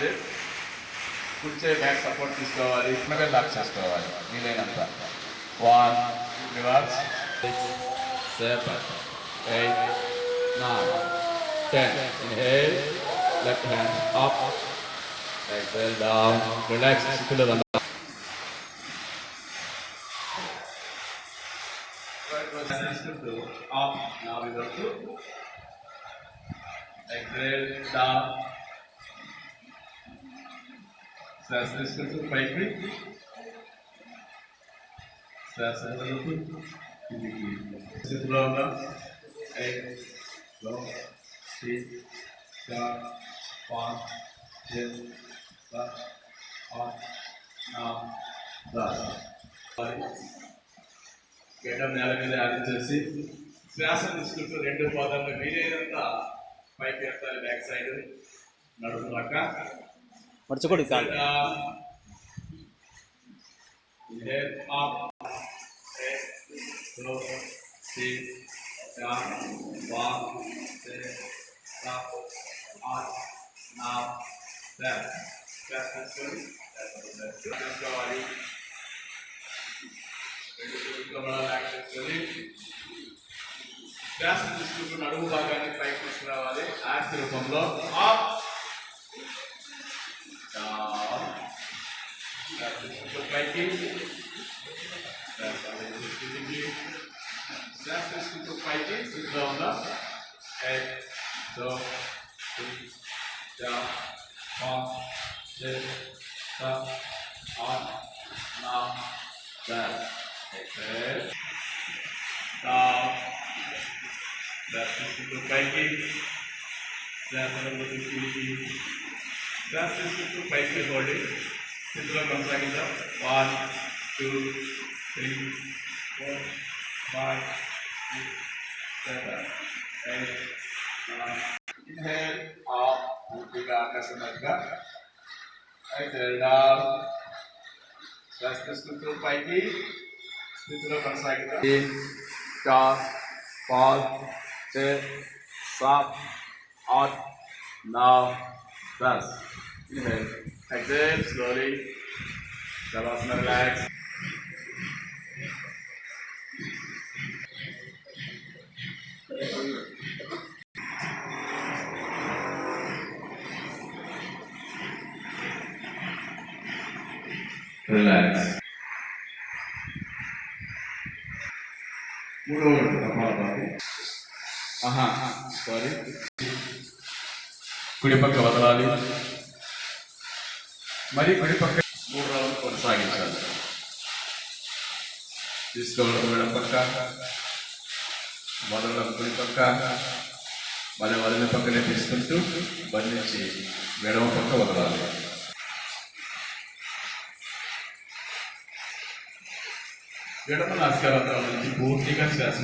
మంచిది కూర్చే back support తీసుకోవాలి. ఇట్లా లాక్ చేసుకోవాలి. వీలైనంత. One reverse seven eight nine ten inhale left hand up exhale down relax పిల్లలు తీసుకుంటూ నాలుగు వరకు ఎక్సెల్ డౌన్ శ్వాస తీసుకుంటూ పైకి శ్వాస స్థితిలో ఉన్న గడ్డ నేల మీద యాడ్ చేసి శ్వాస తీసుకుంటూ రెండు పాదాలు వీలైనంత పైకి ఎత్తాలి బ్యాక్ సైడ్ నడుపు రక మర్చిపోడు కాదు శ్వాస తీసుకుంటున్న అడుగు భాగాన్ని ప్రయత్నించి రావాలి ఆర్తి రూపంలో ఆఫ్ बल्कि Just as people fight it, sit down the head, the feet, the palm, the the on, now, the exhale, down. Just as people fight it, just as people fight it, just as people fight it, hold it. స్థితిలో కొనసాగిద్దాం one two three four five six seven eight nine inhale of పూర్తిగా ఆకాశంగా అయితే down శ్వాస తీసుకుంటూ పైకి స్థితిలో కొనసాగిద్దాం तीन चार पाँच छः सात आठ नौ दस Inhale. Exhale slowly. Shavasana relax. Relax. మూడో కపాలభాతి ఆహా సారీ కుడి పక్క వదలాలి మరి పక్క మూడు రోజులు కొనసాగించాలి. తీసుకోవడం మేడం పక్క. వదలడం కుడి పక్క. మళ్ళీ వదిలిన పక్కనే తీసుకుంటూ బంధించి మెడవ పక్క వదలాలి. ఎడమ నాసికాలంతా నుంచి పూర్తిగా శ్వాస